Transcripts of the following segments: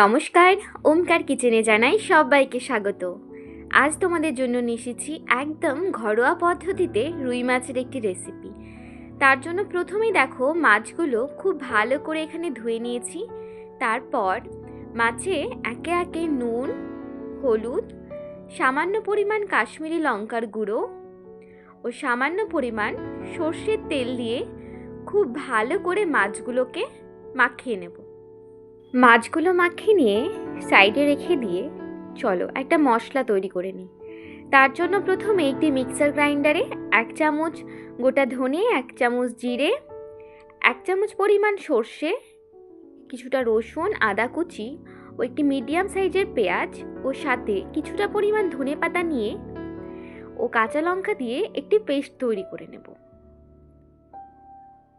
নমস্কার, ওমকার কিচেনে জানাই সবাইকে স্বাগত। আজ তোমাদের জন্য নিয়ে এসেছি একদম ঘরোয়া পদ্ধতিতে রুই মাছের একটি রেসিপি তার জন্য প্রথমেই দেখো মাছগুলো খুব ভালো করে এখানে ধুয়ে নিয়েছি। তারপর মাছে একে একে নুন, হলুদ, সামান্য পরিমাণ কাশ্মীরি লঙ্কার গুঁড়ো ও সামান্য পরিমাণ সর্ষের তেল দিয়ে খুব ভালো করে মাছগুলোকে মাখিয়ে নেব। মাছগুলো মাখিয়ে নিয়ে সাইডে রেখে দিয়ে চলো একটা মশলা তৈরি করে নিই। তার জন্য প্রথমে একটি মিক্সার গ্রাইন্ডারে এক চামচ গোটা ধনে, এক চামচ জিরে, এক চামচ পরিমাণ সর্ষে, কিছুটা রসুন, আদা কুচি ও একটি মিডিয়াম সাইজের পেঁয়াজ ও সাথে কিছুটা পরিমাণ ধনে পাতা নিয়ে ও কাঁচা লঙ্কা দিয়ে একটি পেস্ট তৈরি করে নেব।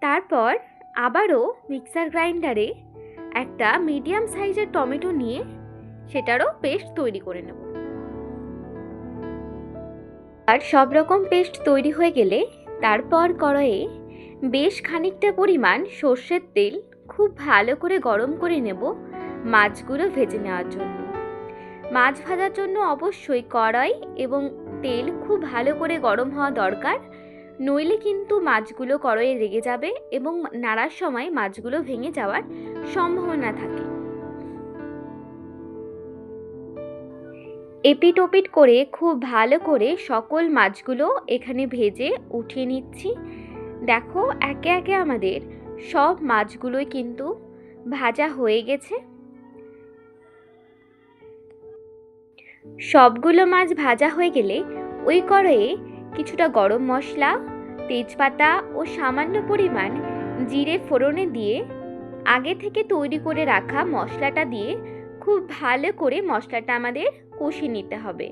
তারপর আবারও মিক্সার গ্রাইন্ডারে একটা মিডিয়াম সাইজের টমেটো নিয়ে সেটারও পেস্ট তৈরি করে নেব। আর সব রকম পেস্ট তৈরি হয়ে গেলে তারপর কড়াইয়ে বেশ খানিকটা পরিমাণ সর্ষের তেল খুব ভালো করে গরম করে নেব মাছগুলো ভেজে নেওয়ার জন্য। মাছ ভাজার জন্য অবশ্যই কড়াই এবং তেল খুব ভালো করে গরম হওয়া দরকার। নইলে কিন্তু মাছগুলো কড়াইয়ে লেগে যাবে এবং নাড়ার সময় মাছগুলো ভেঙে যাওয়ার সম্ভাবনা থাকে। এপিট ওপিট করে খুব ভালো করে সকল মাছগুলো এখানে ভেজে উঠিয়ে নিচ্ছি। দেখো, একে একে আমাদের সব মাছগুলোই কিন্তু ভাজা হয়ে গেছে। সবগুলো মাছ ভাজা হয়ে গেলে ওই কড়াইয়ে কিছুটা গরম মশলা, তেজপাতা ও সামান্য পরিমাণ জিরে ফোড়নে দিয়ে আগে থেকে তৈরি করে রাখা মশলাটা দিয়ে খুব ভালো করে মশলাটা আমাদের কষিয়ে নিতে হবে।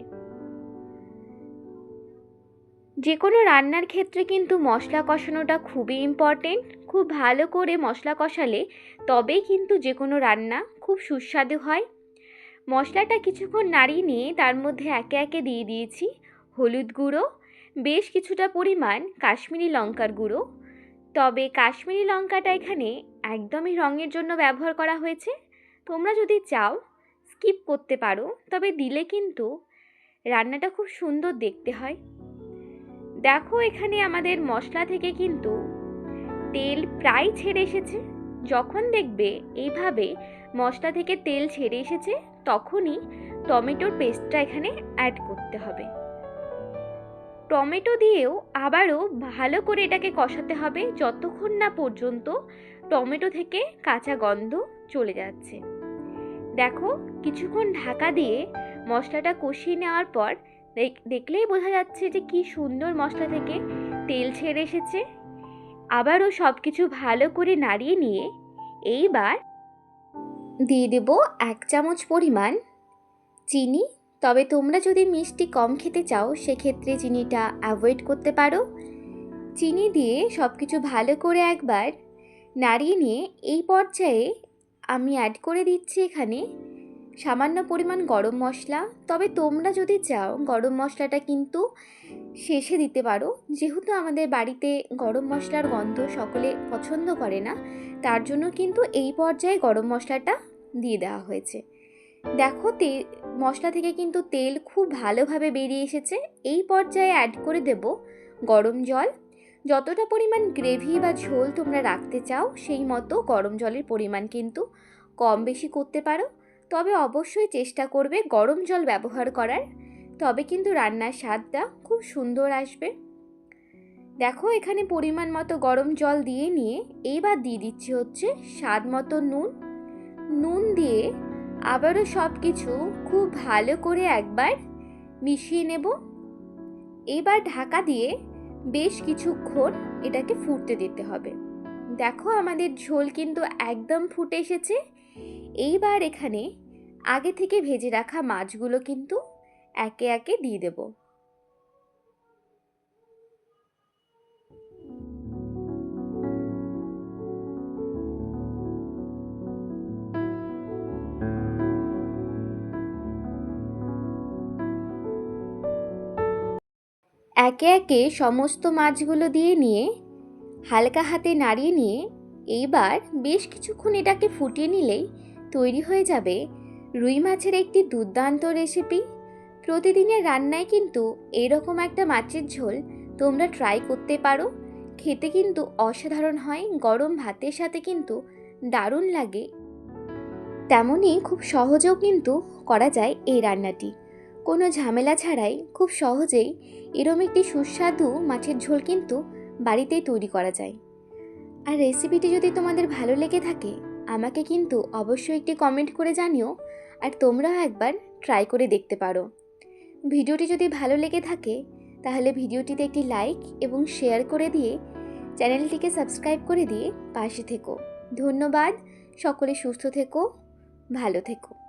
যে কোনো রান্নার ক্ষেত্রে কিন্তু মশলা কষানোটা খুবই ইম্পর্টেন্ট খুব ভালো করে মশলা কষালে তবেই কিন্তু যে কোনো রান্না খুব সুস্বাদু হয়। মশলাটা কিছুক্ষণ নাড়িয়ে নিয়ে তার মধ্যে একে একে দিয়ে দিয়েছি হলুদ গুঁড়ো বেশ কিছুটা পরিমাণ কাশ্মীরি লঙ্কার গুঁড়ো। তবে কাশ্মীরি লঙ্কাটা এখানে একদমই রঙের জন্য ব্যবহার করা হয়েছে। তোমরা যদি চাও, স্কিপ করতে পারো, তবে দিলে কিন্তু রান্নাটা খুব সুন্দর দেখতে হয়। দেখো, এখানে আমাদের মশলা থেকে কিন্তু তেল প্রায় ছেড়ে এসেছে। যখন দেখবে এইভাবে মশলা থেকে তেল ছেড়ে এসেছে, তখনই টমেটোর পেস্টটা এখানে অ্যাড করতে হবে। টমেটো দিয়েও আবারও ভালো করে এটাকে কষাতে হবে যতক্ষণ না পর্যন্ত টমেটো থেকে কাঁচা গন্ধ চলে যাচ্ছে। দেখো, কিছুক্ষণ ঢাকা দিয়ে মশলাটা কষিয়ে নেওয়ার পর দেখলেই বোঝা যাচ্ছে যে কি সুন্দর মশলা থেকে তেল ছেড়ে এসেছে। আবারও সব কিছু ভালো করে নাড়িয়ে নিয়ে এইবার দিয়ে দেব এক চামচ পরিমাণ চিনি তবে তোমরা যদি মিষ্টি কম খেতে চাও, সেক্ষেত্রে চিনিটা অ্যাভয়েড করতে পারো। চিনি দিয়ে সব কিছু ভালো করে একবার নাড়িয়ে নিয়ে এই পর্যায়ে আমি অ্যাড করে দিচ্ছি এখানে সামান্য পরিমাণ গরম মশলা। তবে তোমরা যদি চাও, গরম মশলাটা কিন্তু শেষে দিতে পারো। যেহেতু আমাদের বাড়িতে গরম মশলার গন্ধ সকলে পছন্দ করে না, তার জন্য কিন্তু এই পর্যায়ে গরম মশলাটা দিয়ে দেওয়া হয়েছে। দেখো তে মশলা থেকে কিন্তু তেল খুব ভালোভাবে বেরিয়ে এসেছে। এই পর্যায়ে অ্যাড করে দেব গরম জল। যতটা পরিমাণ গ্রেভি বা ঝোল তোমরা রাখতে চাও, সেই মতো গরম জলের পরিমাণ কিন্তু কম বেশি করতে পারো। তবে অবশ্যই চেষ্টা করবে গরম জল ব্যবহার করার। তবে কিন্তু রান্নার স্বাদটা খুব সুন্দর আসবে। দেখো, এখানে পরিমাণ মতো গরম জল দিয়ে নিয়ে এইবার দিয়ে দিচ্ছি হচ্ছে স্বাদ মতো নুন। নুন দিয়ে আবারও সব কিছু খুব ভালো করে একবার মিশিয়ে নেব। এবার ঢাকা দিয়ে বেশ কিছুক্ষণ এটাকে ফুটতে দিতে হবে। দেখো আমাদের ঝোল কিন্তু একদম ফুটে এসেছে। এইবার এখানে আগে থেকে ভেজে রাখা মাছগুলো কিন্তু একে একে দিয়ে দেব। একে একে সমস্ত মাছগুলো দিয়ে নিয়ে, হালকা হাতে নাড়িয়ে নিয়ে, এইবার বেশ কিছুক্ষণ এটাকে ফুটিয়ে নিলেই তৈরি হয়ে যাবে রুই মাছের একটি দুর্দান্ত রেসিপি প্রতিদিনের রান্নায় কিন্তু এরকম একটা মাছের ঝোল তোমরা ট্রাই করতে পারো। খেতে কিন্তু অসাধারণ হয়, গরম ভাতের সাথে কিন্তু দারুণ লাগে। তেমনই খুব সহজেও কিন্তু করা যায় এই রান্নাটি। কোনো ঝামেলা ছাড়াই খুব সহজেই এরম একটি সুস্বাদু মাছের ঝোল কিন্তু বাড়িতেই তৈরি করা যায়। আর রেসিপিটি যদি তোমাদের ভালো লেগে থাকে, আমাকে কিন্তু অবশ্যই একটি কমেন্ট করে জানিও আর তোমরাও একবার ট্রাই করে দেখতে পারো। ভিডিওটি যদি ভালো লেগে থাকে, তাহলে ভিডিওটিতে একটি লাইক এবং শেয়ার করে দিয়ে চ্যানেলটিকে সাবস্ক্রাইব করে দিয়ে পাশে থেকো। ধন্যবাদ, সকলে সুস্থ থেকো, ভালো থেকো।